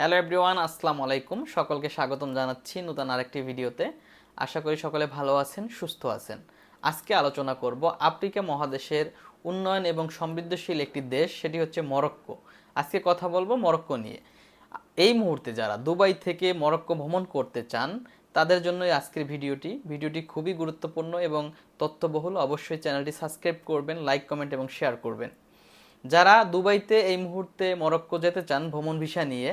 Hello everyone আসসালামু আলাইকুম। সকলকে স্বাগতম জানাচ্ছি নতুন আরেকটি ভিডিওতে। আশা করি সকলে ভালো আছেন, সুস্থ আছেন। আজকে আলোচনা করব আফ্রিকা মহাদেশের উন্নয়ন এবং সমৃদ্ধশীল একটি দেশ, সেটি হচ্ছে মরক্কো। আজকে কথা বলব মরক্কো নিয়ে। এই মুহূর্তে যারা দুবাই থেকে মরক্কো ভ্রমণ করতে চান, তাদের জন্যই আজকের ভিডিওটি। ভিডিওটি খুবই গুরুত্বপূর্ণ এবং তথ্যবহুল। অবশ্যই চ্যানেলটি সাবস্ক্রাইব করবেন, লাইক, কমেন্ট এবং শেয়ার করবেন। যারা দুবাইতে এই মুহূর্তে মরক্কো যেতে চান ভ্রমণ ভিসা নিয়ে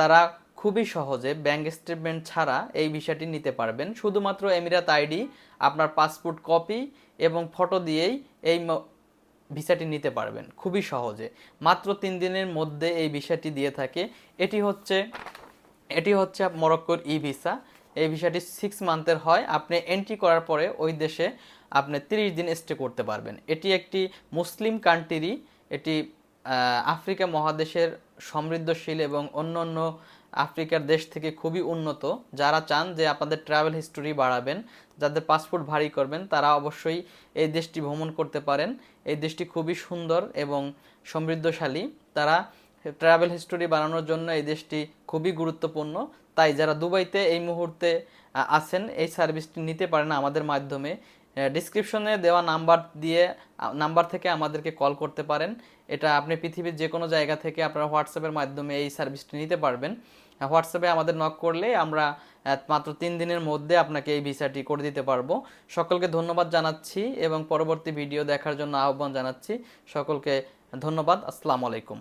তারা খুবই সহজে ব্যাংক স্টেটমেন্ট ছাড়া এই ভিসাটি নিতে পারবেন। শুধুমাত্র এমিরাত আইডি আপনার পাসপোর্ট কপি এবং ফটো দিয়েই এই ভিসাটি নিতে পারবেন। খুবই সহজে। মাত্র তিন দিনের মধ্যে এই ভিসাটি দিয়ে থাকে। এটি হচ্ছে এটি হচ্ছে মরক্কোর ই ভিসা এই ভিসাটি সিক্স মান্থের হয়। আপনি এন্ট্রি করার পরে ওই দেশে আপনি তিরিশ দিন স্টে করতে পারবেন। এটি একটি মুসলিম কান্ট্রি এটি আফ্রিকা মহাদেশের সমৃদ্ধশীল এবং অন্য অন্য আফ্রিকার দেশ থেকে খুবই উন্নত। যারা চান যে আপনাদের ট্রাভেল হিস্টোরি বাড়াবেন, যাদের পাসপোর্ট ভারী করবেন, তারা অবশ্যই এই দেশটি ভ্রমণ করতে পারেন। এই দেশটি খুবই সুন্দর এবং সমৃদ্ধশালী। তারা ট্রাভেল হিস্টোরি বানানোর জন্য এই দেশটি খুবই গুরুত্বপূর্ণ। তাই যারা দুবাইতে এই মুহূর্তে আছেন, এই সার্ভিসটি নিতে পারেন আমাদের মাধ্যমে। ডিসক্রিপশনে দেওয়া নাম্বার দিয়ে নাম্বার থেকে আমাদেরকে কল করতে পারেন। এটা আপনি পৃথিবীর যে কোনো জায়গা থেকে আপনারা হোয়াটসঅ্যাপের মাধ্যমে এই সার্ভিসটি নিতে পারবেন। হোয়াটসঅ্যাপে আমাদের নক করলে আমরা মাত্র তিন দিনের মধ্যে আপনাকে এই ভিসাটি করে দিতে পারব। সকলকে ধন্যবাদ জানাচ্ছি এবং পরবর্তী ভিডিও দেখার জন্য আহ্বান জানাচ্ছি। সকলকে ধন্যবাদ। আসসালামু আলাইকুম।